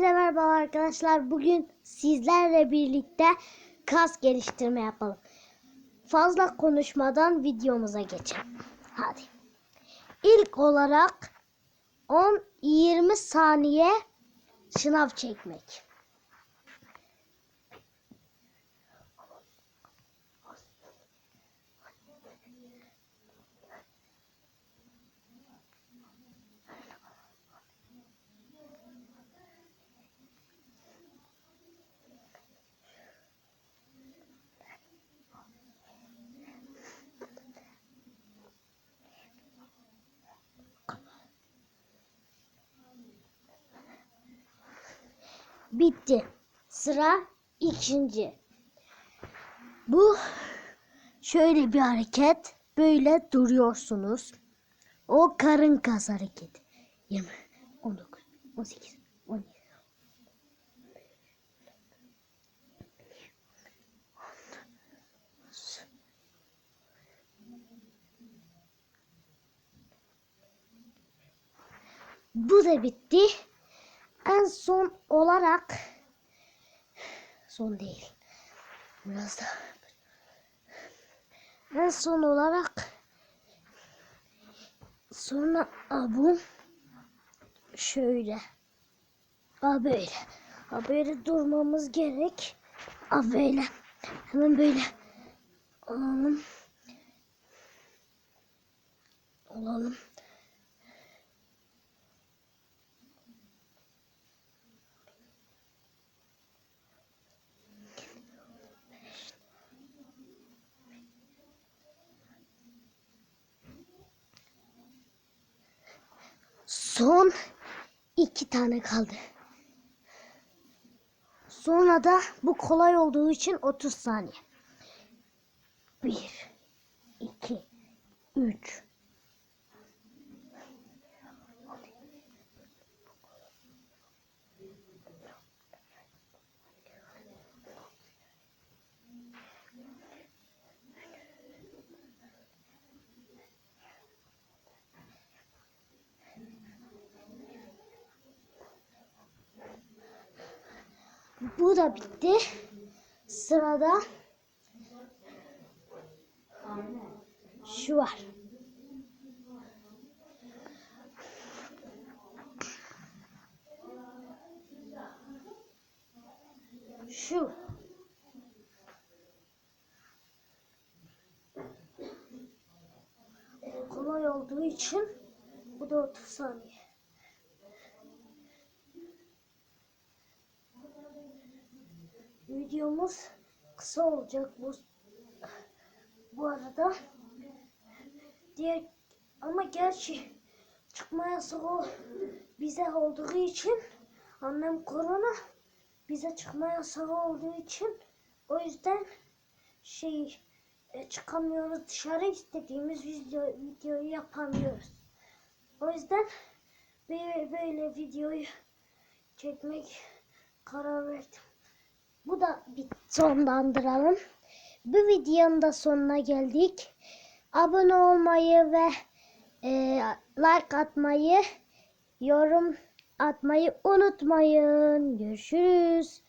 Hepinize merhaba arkadaşlar. Bugün sizlerle birlikte kas geliştirme yapalım. Fazla konuşmadan videomuza geçelim. Hadi. İlk olarak 10-20 saniye şınav çekmek. Bitti. Sıra ikinci. Bu şöyle bir hareket. Böyle duruyorsunuz. O karın kas hareketi. 20, 19, 18, 17. Bu da bitti. En son olarak son değil. Biraz da en son olarak sonra a, bu şöyle a böyle a böyle durmamız gerek. A böyle hemen böyle olalım. Olalım Son iki tane kaldı. Sonra da bu kolay olduğu için 30 saniye. 1 2 3 Bu da bitti. Sırada şu var. Şu. Kolay olduğu için bu da 30 saniye. Videomuz kısa olacak bu bu arada diğer ama gerçi çıkma yasağı bize olduğu için annem korona bize çıkma yasağı olduğu için o yüzden şey e, çıkamıyoruz dışarı istediğimiz video, videoyu yapamıyoruz. O yüzden böyle, böyle videoyu çekmek karar verdim. Bu da bir sonlandıralım. Bu videonun da sonuna geldik. Abone olmayı ve e, like atmayı, yorum atmayı unutmayın. Görüşürüz.